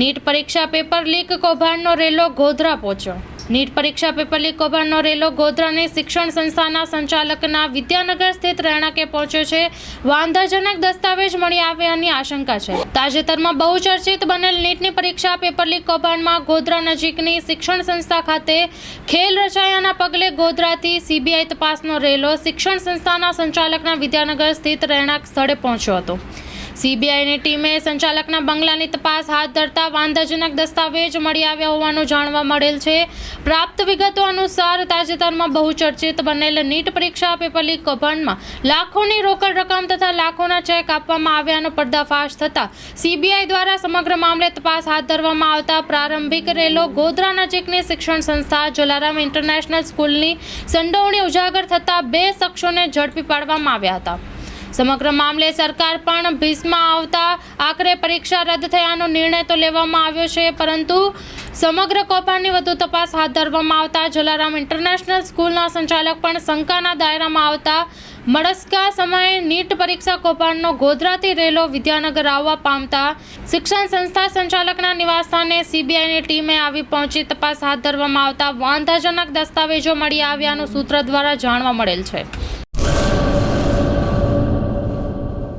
NEET પરીક્ષા paper leak કૌભાંડનો રેલો ગોધરા પહોંચ્યો. નીટ પરીક્ષા પેપર લીક કૌભાંડનો રેલો ગોધરાની શિક્ષણ સંસ્થાના સંચાલકના વિદ્યાનગર સ્થિત રહેણાંકે પહોંચ્યો છે. વાંધાજનક દસ્તાવેજ મળી આવ્યાની આશંકા છે. તાજેતરમાં બહુ ચર્ચિત બનેલ નીટની પરીક્ષા પેપર લીક કૌભાંડમાં ગોધરા નજીકની શિક્ષણ સંસ્થા ખાતે ખેલ રચાયાના પગલે ગોધરાથી સીબીઆઈ તપાસનો રેલો શિક્ષણ સંસ્થાના સંચાલકના વિદ્યાનગર સ્થિત રહેણાંક સ્થળે પહોંચ્યો હતો. સીબીઆઈની ટીમે સંચાલકના બંગલાની તપાસ હાથ ધરતા વાંધાજનક દસ્તાવેજ મળી આવ્યા હોવાનું જાણવા મળેલ છે. પ્રાપ્ત વિગતો અનુસાર તાજેતરમાં બહુ ચર્ચિત બનેલ નીટ પરીક્ષા પેપર લીક કૌભાંડમાં લાખોની રોકડ રકમ તથા લાખોના ચેક આપવામાં આવ્યાનો પર્દાફાશ થતાં સીબીઆઈ દ્વારા સમગ્ર મામલે તપાસ હાથ ધરવામાં આવતા પ્રારંભિક રેલો ગોધરા નજીકની શિક્ષણ સંસ્થા જલારામ ઇન્ટરનેશનલ સ્કૂલની સંડોવણી ઉજાગર થતા બે શખ્સોને ઝડપી પાડવામાં આવ્યા હતા. સમગ્ર મામલે સરકાર પણ ભીસમાં આવતા આખરે પરીક્ષા રદ થયાનો નિર્ણય તો લેવામાં આવ્યો છે, પરંતુ સમગ્ર કૌભાંડની વધુ તપાસ હાથ ધરવામાં આવતા જલારામ ઇન્ટરનેશનલ સ્કૂલના સંચાલક પણ શંકાના દાયરામાં આવતા મળસ્કા સમયે નીટ પરીક્ષા કૌભાંડનો ગોધરાથી રેલો વિદ્યાનગર આવવા પામતા શિક્ષણ સંસ્થા સંચાલકના નિવાસસ્થાને સીબીઆઈની ટીમે આવી પહોંચી તપાસ હાથ ધરવામાં આવતા વાંધાજનક દસ્તાવેજો મળી આવ્યાનું સૂત્ર દ્વારા જાણવા મળેલ છે.